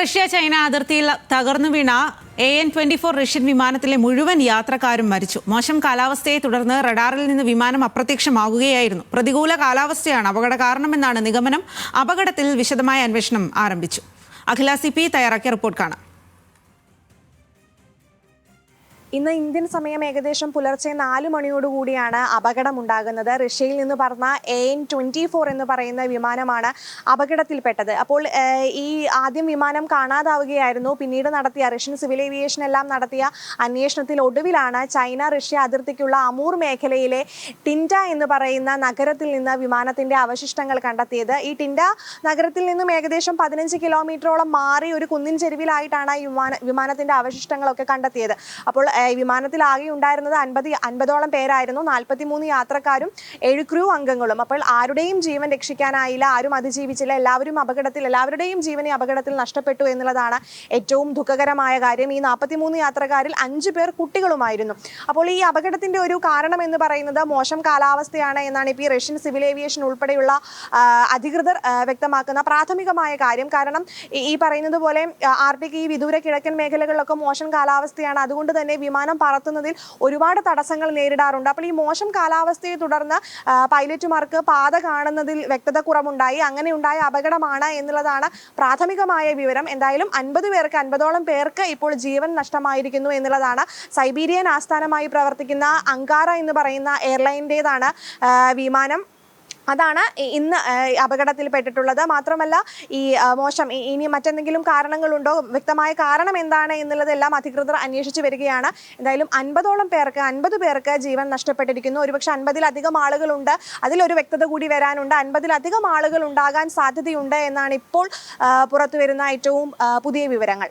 Russia China അതിർത്തിയിൽ തകർന്നു വീണ A N twenty four Russian വിമാനത്തിലെ മുഴുവൻ യാത്രക്കാരും മരിച്ചു. മോശം കാലാവസ്ഥയെ തുടർന്ന് റഡാറിൽ നിന്ന് വിമാനം അപ്രത്യക്ഷമാകുകയായിരുന്നു പ്രതികൂല കാലാവസ്ഥയാണ് അപകട കാരണമെന്നാണ് നിഗമനം. അപകടത്തിൽ വിശദമായ അന്വേഷണം ആരംഭിച്ചു. അഖില സി പി തയ്യാറാക്കിയ റിപ്പോർട്ട് കാണാം. ഇന്ന് ഇന്ത്യൻ സമയം ഏകദേശം പുലർച്ചെ നാല് മണിയോടുകൂടിയാണ് അപകടമുണ്ടാകുന്നത്. റഷ്യയിൽ നിന്ന് പറഞ്ഞ എ എൻ ട്വന്റി ഫോർ എന്ന് പറയുന്ന വിമാനമാണ് അപകടത്തിൽപ്പെട്ടത്. അപ്പോൾ ഈ ആദ്യം വിമാനം കാണാതാവുകയായിരുന്നു. പിന്നീട് നടത്തിയ റഷ്യൻ സിവിൽ ഏവിയേഷൻ എല്ലാം നടത്തിയ അന്വേഷണത്തിൽ ഒടുവിലാണ് ചൈന റഷ്യ അതിർത്തിക്കുള്ള അമൂർ മേഖലയിലെ ടിൻഡ എന്ന് പറയുന്ന നഗരത്തിൽ നിന്ന് വിമാനത്തിന്റെ അവശിഷ്ടങ്ങൾ കണ്ടെത്തിയത്. ഈ ടിൻഡ നഗരത്തിൽ നിന്നും ഏകദേശം പതിനഞ്ച് കിലോമീറ്ററോളം മാറി ഒരു കുന്നിൻ ചെരുവിലായിട്ടാണ് ഈ വിമാന വിമാനത്തിന്റെ അവശിഷ്ടങ്ങളൊക്കെ കണ്ടെത്തിയത്. അപ്പോൾ വിമാനത്തിൽ ആകെ ഉണ്ടായിരുന്നത് അൻപത് അൻപതോളം പേരായിരുന്നു. നാൽപ്പത്തിമൂന്ന് യാത്രക്കാരും ഏഴ് ക്രൂ അംഗങ്ങളും. അപ്പോൾ ആരുടെയും ജീവൻ രക്ഷിക്കാനായില്ല ആരും അതിജീവിച്ചില്ല എല്ലാവരും അപകടത്തിൽ എല്ലാവരുടെയും ജീവനെ അപകടത്തിൽ നഷ്ടപ്പെട്ടു എന്നുള്ളതാണ് ഏറ്റവും ദുഃഖകരമായ കാര്യം. ഈ നാൽപ്പത്തിമൂന്ന് യാത്രക്കാരിൽ അഞ്ച് പേർ കുട്ടികളുമായിരുന്നു. അപ്പോൾ ഈ അപകടത്തിന്റെ ഒരു കാരണം എന്ന് പറയുന്നത് മോശം കാലാവസ്ഥയാണ് എന്നാണ് ഇപ്പോൾ ഈ റഷ്യൻ സിവിൽ ഏവിയേഷൻ ഉൾപ്പെടെയുള്ള അധികൃതർ വ്യക്തമാക്കുന്ന പ്രാഥമികമായ കാര്യം. കാരണം ഈ- പറയുന്നത് പോലെ ആർട്ടിക് ഈ വിദൂര കിഴക്കൻ മേഖലകളിലൊക്കെ മോശം കാലാവസ്ഥയാണ്. അതുകൊണ്ട് തന്നെ വിമാനം പറത്തുന്നതിൽ ഒരുപാട് തടസ്സങ്ങൾ നേരിടാറുണ്ട്. അപ്പോൾ ഈ മോശം കാലാവസ്ഥയെ തുടർന്ന് പൈലറ്റുമാർക്ക് പാത കാണുന്നതിൽ വ്യക്തത കുറവുണ്ടായി അങ്ങനെ ഉണ്ടായ അപകടമാണ് എന്നുള്ളതാണ് പ്രാഥമികമായ വിവരം. എന്തായാലും അൻപത് പേർക്ക് അൻപതോളം പേർക്ക് ഇപ്പോൾ ജീവൻ നഷ്ടമായിരിക്കുന്നു എന്നുള്ളതാണ് സൈബീരിയൻ ആസ്ഥാനമായി പ്രവർത്തിക്കുന്ന അങ്കാറ എന്ന് പറയുന്ന എയർലൈനിന്റെതാണ് വിമാനം. അതാണ് ഇന്ന് അപകടത്തിൽ പെട്ടിട്ടുള്ളത്. അപകടത്തിൽപ്പെട്ടിട്ടുള്ളത് മാത്രമല്ല ഈ മോശം ഇനി മറ്റെന്തെങ്കിലും കാരണങ്ങളുണ്ടോ? വ്യക്തമായ കാരണം എന്താണ് എന്നുള്ളതെല്ലാം അധികൃതർ അന്വേഷിച്ചു വരികയാണ്. എന്തായാലും അൻപതോളം പേർക്ക് അൻപത് പേർക്ക് ജീവൻ നഷ്ടപ്പെട്ടിരിക്കുന്നു. ഒരുപക്ഷെ അൻപതിലധികം ആളുകളുണ്ട്. അതിലൊരു വ്യക്തത കൂടി വരാനുണ്ട്. അൻപതിലധികം ആളുകൾ ഉണ്ടാകാൻ സാധ്യതയുണ്ട് എന്നാണ് ഇപ്പോൾ പുറത്തു വരുന്ന ഏറ്റവും പുതിയ വിവരങ്ങൾ.